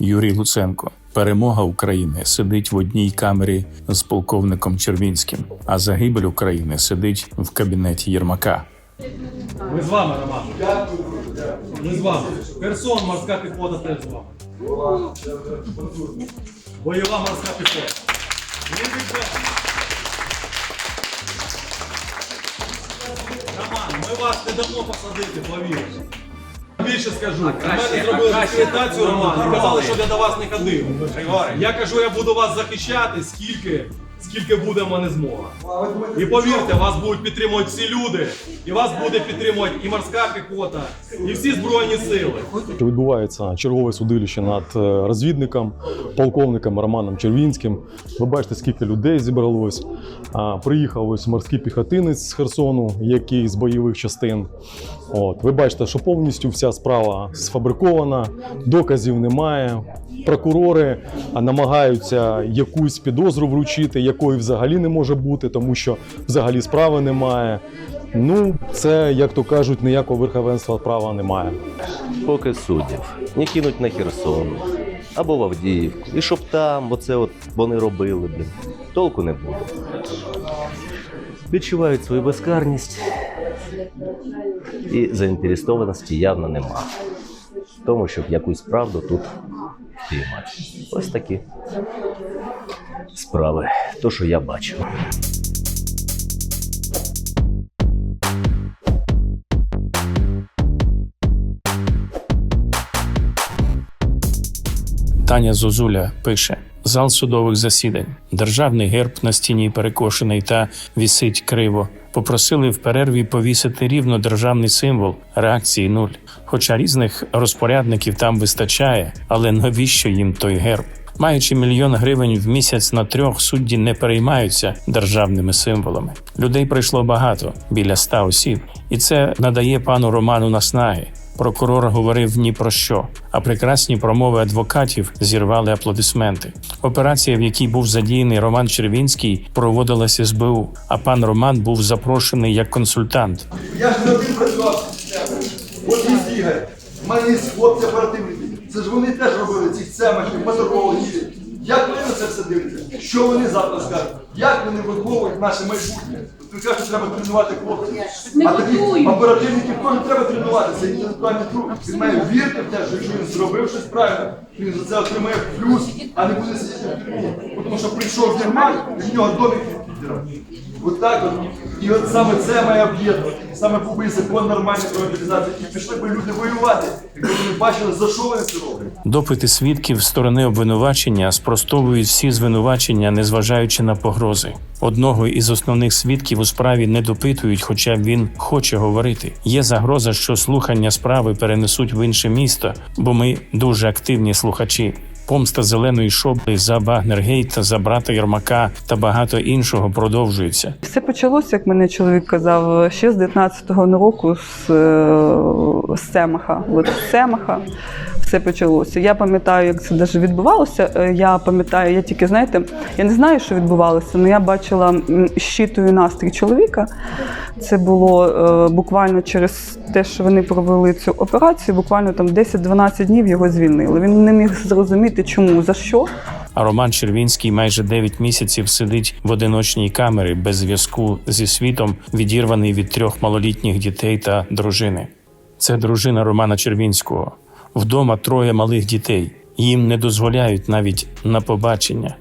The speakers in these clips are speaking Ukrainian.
Юрій Луценко. Перемога України сидить в одній камері з полковником Червінським, а загибель України сидить в кабінеті Єрмака. Ми з вами, Роман. Ми з вами. Херсон, морська піхота теж з вами. Бойова морська піхота. Роман, ми вас не дамо посадити, повірте. Більше скажу, у мене зробили документацію, Роман, казали, що я до вас не ходив. Я кажу, я буду вас захищати, скільки, скільки буде в мене змога. І повірте, вас будуть підтримувати всі люди, і вас буде підтримувати і морська піхота, і всі збройні сили. Відбувається чергове судилище над е, розвідником, полковником Романом Червінським. Ви бачите, скільки людей зібралось. Приїхав ось морський піхотинець з Херсону, який з бойових частин. От, ви бачите, що повністю вся справа сфабрикована, доказів немає. Прокурори намагаються якусь підозру вручити, якої взагалі не може бути, тому що взагалі справи немає. Ну, це, як то кажуть, ніякого верховенства права немає. поки суддів не кинуть на Херсон або в Авдіївку. І щоб там, оце от вони робили, блін. Толку не буде. Відчувають свою безкарність і заінтересованості явно нема. Тому, щоб якусь правду тут впіймати. Ось такі справи. То, що я бачу. Таня Зозуля пише: зал судових засідань, державний герб на стіні перекошений та вісить криво. Попросили в перерві повісити рівно державний символ. Реакції нуль. Хоча різних розпорядників там вистачає, але навіщо їм той герб? Маючи мільйон гривень в місяць на трьох, судді не переймаються державними символами. Людей прийшло багато біля ста осіб, і це надає пану Роману наснаги. Прокурор говорив ні про що, а прекрасні промови адвокатів зірвали аплодисменти. Операція, в якій був задіяний Роман Червінський, проводилася СБУ, а пан Роман був запрошений як консультант. Я ж один працював. От є Ігор, мене хлопці оперативники. Це ж вони теж робили цих цемахів, моторологів. Як вони на це все дивляться? Що вони завтра скажуть? Як вони виховують наше майбутнє? От Ви кажете, треба тренувати хлопців. А таких оперативників теж треба тренувати. Це інтелектуальний труд. Він має вірити в те, що якщо він зробив щось правильно, він за це отримає плюс, а не буде сидіти в тюрмі. Тому що прийшов Герман, і в нього домик підірав. От так от. І от саме це має об'єднувати. Саме був би закон нормальний про мобілізацію. І пішли б люди воювати, якби вони бачили, за що вони це роблять. Допити свідків сторони обвинувачення спростовують всі звинувачення, незважаючи на погрози. Одного із основних свідків у справі не допитують, хоча він хоче говорити. Є загроза, що слухання справи перенесуть в інше місто, бо ми дуже активні слухачі. Помста зеленої шобли за Багнергейт, за брата Єрмака та багато іншого продовжується. Все почалося, як мене чоловік казав, ще з 19-го року з, е, з Семаха. От Семаха все почалося. Я пам'ятаю, як це навіть відбувалося. Е, Я пам'ятаю, я тільки знаєте, я не знаю, що відбувалося, але я бачила м, щитую настрій чоловіка. Це було е, буквально через те, що вони провели цю операцію. Буквально там 10-12 днів його звільнили. Він не міг зрозуміти, чому за що. А Роман Червінський майже 9 місяців сидить в одиночній камері без зв'язку зі світом, відірваний від трьох малолітніх дітей та дружини. Це дружина Романа Червінського. Вдома троє малих дітей. Їм не дозволяють навіть на побачення.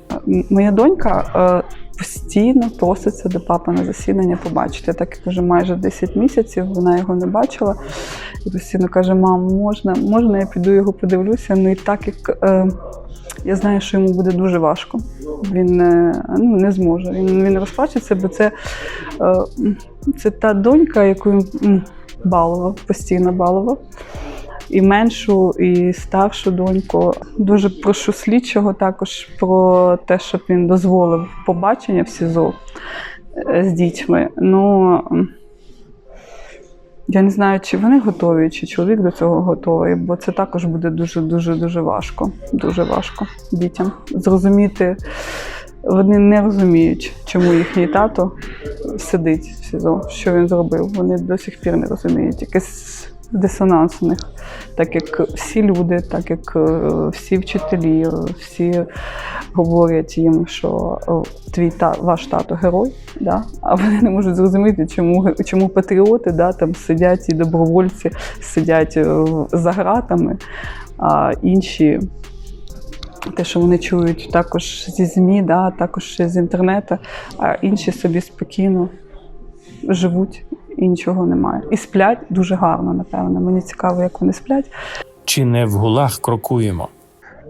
Моя донька е, постійно проситься до папи на засідання побачити. Так як вже майже 10 місяців вона його не бачила. І постійно каже: мам, можна, можна, я піду його подивлюся. Ну і так як е, я знаю, що йому буде дуже важко. Він е, ну, не зможе. Він, він розплачеться, бо це, е, це та донька, яку він балував, постійно балував і меншу, і старшу доньку. Дуже прошу слідчого також про те, щоб він дозволив побачення в СІЗО е, з дітьми. Ну я не знаю, чи вони готові, чи чоловік до цього готовий, бо це також буде дуже дуже дуже важко. Дуже важко дітям зрозуміти. Вони не розуміють, чому їхній тато сидить в СІЗО, що він зробив. Вони до сих пір не розуміють. Якесь дисонанс у них. Так як всі люди, так як е, всі вчителі, е, всі говорять їм, що е, твій та ваш тато герой, да? а вони не можуть зрозуміти, чому, чому патріоти да, там сидять і добровольці сидять за гратами, а інші. Те, що вони чують також зі ЗМІ, да, також з інтернету, а інші собі спокійно живуть і нічого немає. І сплять дуже гарно, напевно. Мені цікаво, як вони сплять. Чи не в гулах крокуємо?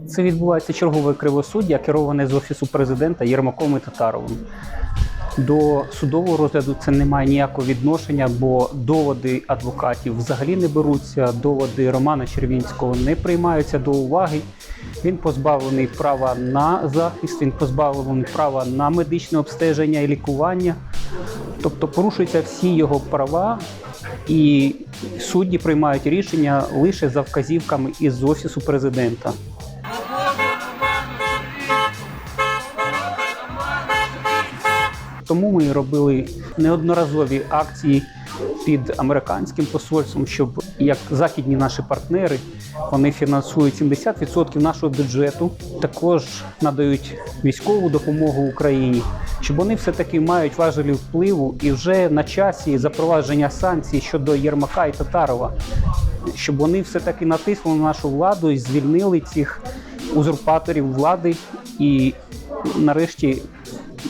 Це відбувається чергове кривосуддя, кероване з офісу президента Єрмаком і Татаровим. До судового розгляду це не має ніякого відношення, бо доводи адвокатів взагалі не беруться. Доводи Романа Червінського не приймаються до уваги. Він позбавлений права на захист, він позбавлений права на медичне обстеження і лікування. Тобто порушуються всі його права, і судді приймають рішення лише за вказівками із офісу президента. Тому ми робили неодноразові акції під американським посольством, щоб як західні наші партнери вони фінансують 70% нашого бюджету, також надають військову допомогу Україні, щоб вони все таки мають важелі впливу і вже на часі запровадження санкцій щодо Єрмака і Татарова, щоб вони все таки натиснули на нашу владу і звільнили цих узурпаторів влади і нарешті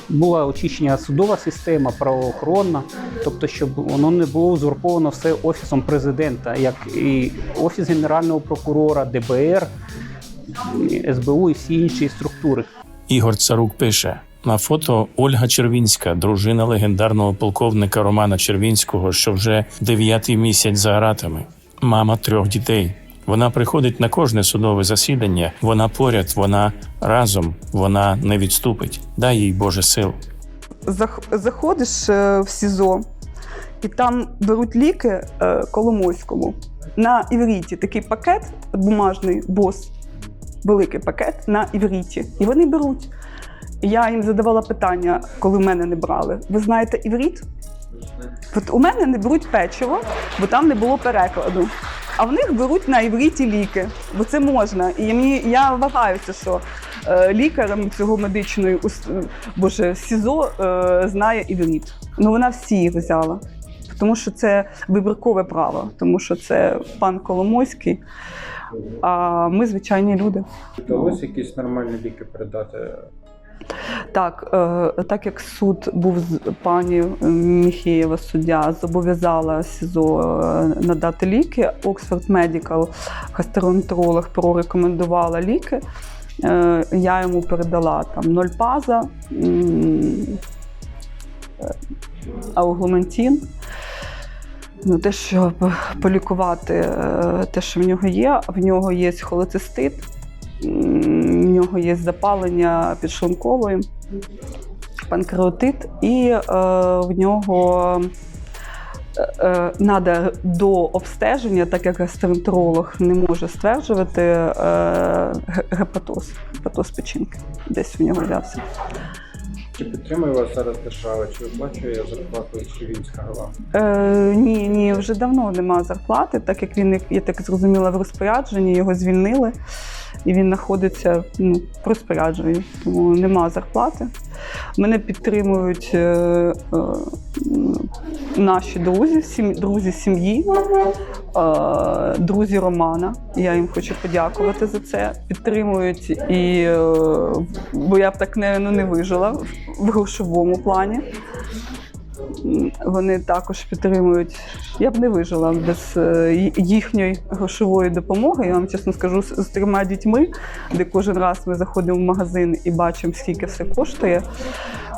була очищена судова система, правоохоронна, тобто, щоб воно не було узурповано все офісом президента, як і офіс генерального прокурора, ДБР, СБУ і всі інші структури. Ігор Царук пише: на фото Ольга Червінська, дружина легендарного полковника Романа Червінського, що вже дев'ятий місяць за гратами, мама трьох дітей. Вона приходить на кожне судове засідання. Вона поряд, вона разом, вона не відступить. Дай їй Боже сил. Зах- Заходиш е, в СІЗО, і там беруть ліки е, Коломойському. На івріті такий пакет бумажний, бос, великий пакет на івріті. І вони беруть. Я їм задавала питання, коли в мене не брали. Ви знаєте івріт? От у мене не беруть печиво, бо там не було перекладу. А в них беруть на івріті ліки, бо це можна. І мені я вагаюся, що е, лікарем цього медичної боже СІЗО е, знає івріт. Ну вона всі їх взяла, тому що це вибіркове право, тому що це пан Коломойський. А ми звичайні люди. Вдалося якісь нормальні ліки передати Так, е, так як суд був з пані Міхеєва, суддя, зобов'язала СІЗО е, надати ліки. Oxford Medical, гастроентеролог, прорекомендувала ліки. Е, Я йому передала там нольпаза, е. Ну, те, щоб полікувати е, те, що в нього є, в нього є холецистит, в нього є запалення підшлункової, панкреатит, і е, в нього треба до обстеження, так як гастроентеролог не може стверджувати е, гепатоз, гепатоз печінки. Десь в нього взявся. Чи підтримує вас зараз держава? Чи виплачує зарплату Червінська вам? Е, ні, ні, вже давно немає зарплати, так як він, я так зрозуміла, в розпорядженні, його звільнили, і він знаходиться ну, в розпорядженні, тому нема зарплати. Мене підтримують е, е, наші друзі, сім, друзі сім'ї, е, друзі Романа. Я їм хочу подякувати за це. Підтримують і бо я б так не, ну, не вижила в грошовому плані. Вони також підтримують. Я б не вижила без е, їхньої грошової допомоги. Я вам чесно скажу, з, з трьома дітьми, де кожен раз ми заходимо в магазин і бачимо, скільки все коштує.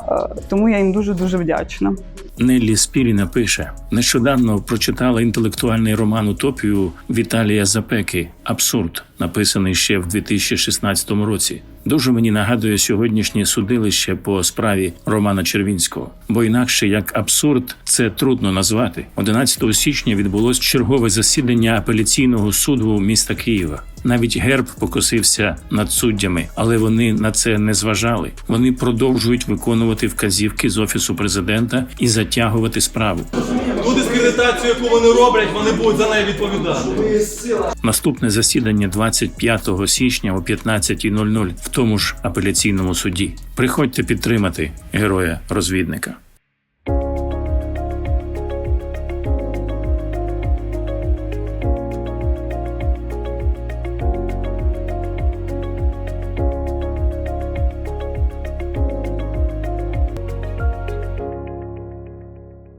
Е, Тому я їм дуже дуже вдячна. Неллі Спіріна пише: нещодавно прочитала інтелектуальний роман Утопію Віталія Запеки Абсурд, написаний ще в 2016 році. Дуже мені нагадує сьогоднішнє судилище по справі Романа Червінського, бо інакше як абсурд це трудно назвати. 11 січня відбулось чергове засідання апеляційного суду міста Києва. Навіть герб покосився над суддями, але вони на це не зважали. Вони продовжують виконувати вказівки з офісу президента і затягувати справу. Ту дискредитацію, яку вони роблять, вони будуть за неї відповідати. Наступне засідання 25 січня о 15.00 в тому ж апеляційному суді. Приходьте підтримати героя розвідника.